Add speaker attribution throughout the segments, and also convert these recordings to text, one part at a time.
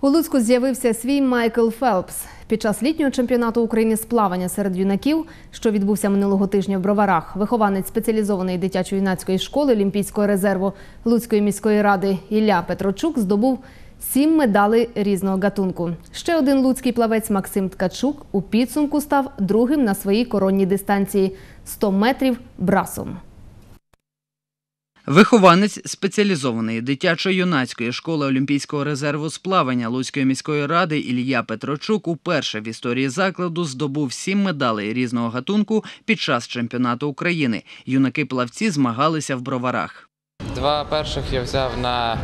Speaker 1: У Луцьку з'явився свій Майкл Фелпс. Під час літнього чемпіонату України з плавання серед юнаків, що відбувся минулого тижня в Броварах, вихованець спеціалізованої дитячо-юнацької школи Олімпійського резерву Луцької міської ради Ілля Петрочук здобув сім медалей різного гатунку. Ще один луцький плавець Максим Ткачук у підсумку став другим на своїй коронній дистанції 100 метрів брасом.
Speaker 2: Вихованець спеціалізованої дитячо-юнацької школи Олімпійського резерву з плавання Луцької міської ради Ілля Петрочук уперше в історії закладу здобув сім медалей різного гатунку під час чемпіонату України. Юнаки-плавці змагалися в броварах.
Speaker 3: Два перших я взяв на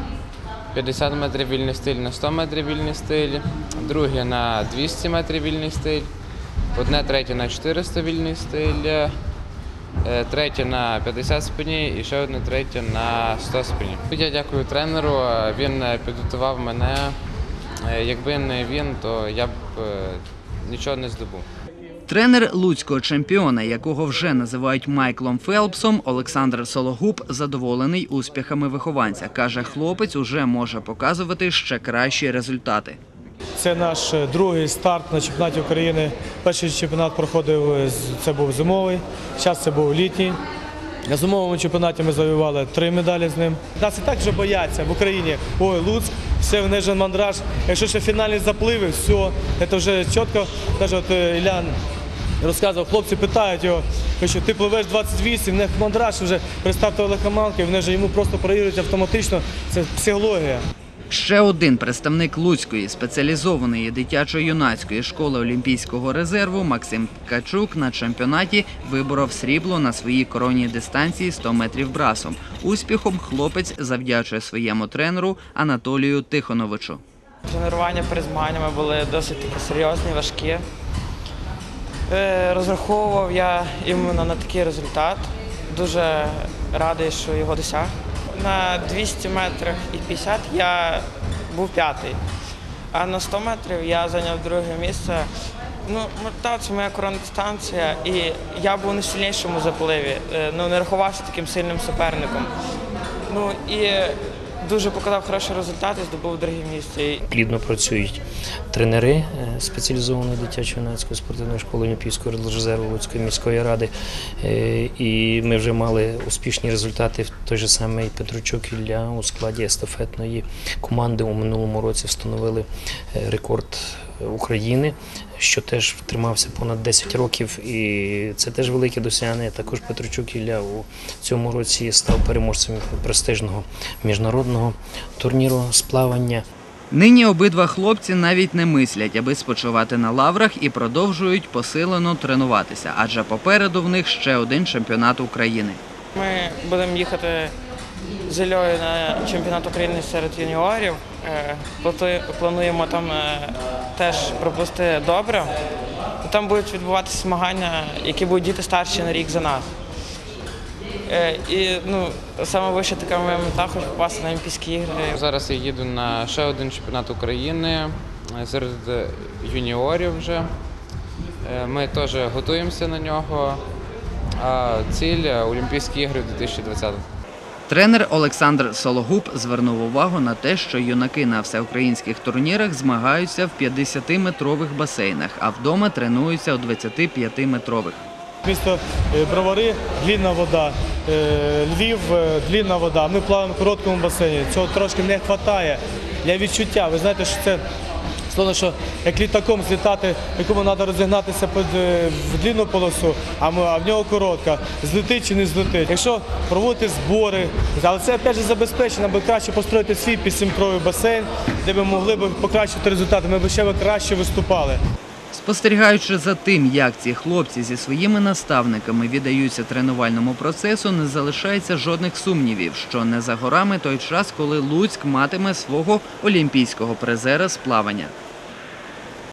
Speaker 3: 50 метрів вільний стиль, на 100 метрів вільний стиль, друге на 200 метрів вільний стиль, одне третє на 400 вільний стиль, третє на 50 спині і ще одне третє на 100 спині. Я дякую тренеру, е, він е, підготував мене. Е, Якби не він, то я б е, нічого не здобув.
Speaker 2: Тренер луцького чемпіона, якого вже називають Майклом Фелпсом, Олександр Сологуб задоволений успіхами вихованця. Каже, хлопець уже може показувати ще кращі результати.
Speaker 4: Це наш е, другий старт на чемпіонаті України. Перший чемпіонат проходив е, це був зимовий, зараз це був літній. На зимовому чемпіонаті ми завоювали три медалі з ним. Нас і так вже бояться в Україні. Ой, Луцьк, все в Нежин мандраж. Якщо ще фінальні запливи, все, це вже чітко. Навіть от е, Іллян розказував, хлопці питають його, що ти пливеш 28, в них мандраж вже перестартували команки, вони вже йому просто проігрують автоматично. Це психологія.
Speaker 2: Ще один представник Луцької спеціалізованої дитячо-юнацької школи Олімпійського резерву Максим Ткачук на чемпіонаті виборов срібло на своїй коронній дистанції 100 метрів брасом. Успіхом хлопець завдячує своєму тренеру Анатолію Тихоновичу.
Speaker 5: Тренування перед змаганнями були досить такі серйозні, важкі. Е, Розраховував я іменно на такий результат. Дуже радий, що його досяг. На 200 метрах і 50 я був п'ятий, а на 100 метрів я зайняв друге місце. Ну, та це моя коронна дистанція, і я був найсильнішим сильнішому запливі. Е, Ну, не рахувався таким сильним суперником. Ну і дуже показав хороші результати, здобув друге місце.
Speaker 6: Плідно працюють тренери е, спеціалізованої дитячо-юнацької спортивної школи Олімпійського резерву Луцької міської ради. Е, І ми вже мали успішні результати в той же самий Петрочук Ілля у складі естафетної команди. У минулому році встановили е, рекорд України, що теж тримався понад 10 років, і це теж велике досягнення. Також Петрочук Ілля у цьому році став переможцем престижного міжнародного турніру з плавання.
Speaker 2: Нині обидва хлопці навіть не мислять, аби спочивати на лаврах і продовжують посилено тренуватися, адже попереду в них ще один чемпіонат України.
Speaker 5: Ми будемо їхати з на чемпіонат України серед юніорів. Е, Плануємо там е, теж пропустити добре. Там будуть відбуватися змагання, які будуть діти старші на рік за нас. Е, І ну, саме вища така моя мета, хочу попасти на Олімпійські ігри.
Speaker 3: Зараз я їду на ще один чемпіонат України серед юніорів вже. Ми теж готуємося на нього. А ціль Олімпійські ігри у 2020.
Speaker 2: Тренер Олександр Сологуб звернув увагу на те, що юнаки на всеукраїнських турнірах змагаються в 50-метрових басейнах, а вдома тренуються у 25-метрових.
Speaker 4: Місто е, Бровари, длінна вода, е, Львів, е, длінна вода. Ми плаваємо в короткому басейні. Цього трошки не вистачає для відчуття. Ви знаєте, що це словно, що як літаком злітати, якому треба розігнатися е, в длінну полосу, а, в нього коротка. Злетить чи не злетить. Якщо проводити збори, але це опять же забезпечено, аби краще построїти свій підсімкровий басейн, де ми могли б покращити результати, ми б ще краще виступали.
Speaker 2: Спостерігаючи за тим, як ці хлопці зі своїми наставниками віддаються тренувальному процесу, не залишається жодних сумнівів, що не за горами той час, коли Луцьк матиме свого олімпійського призера з плавання.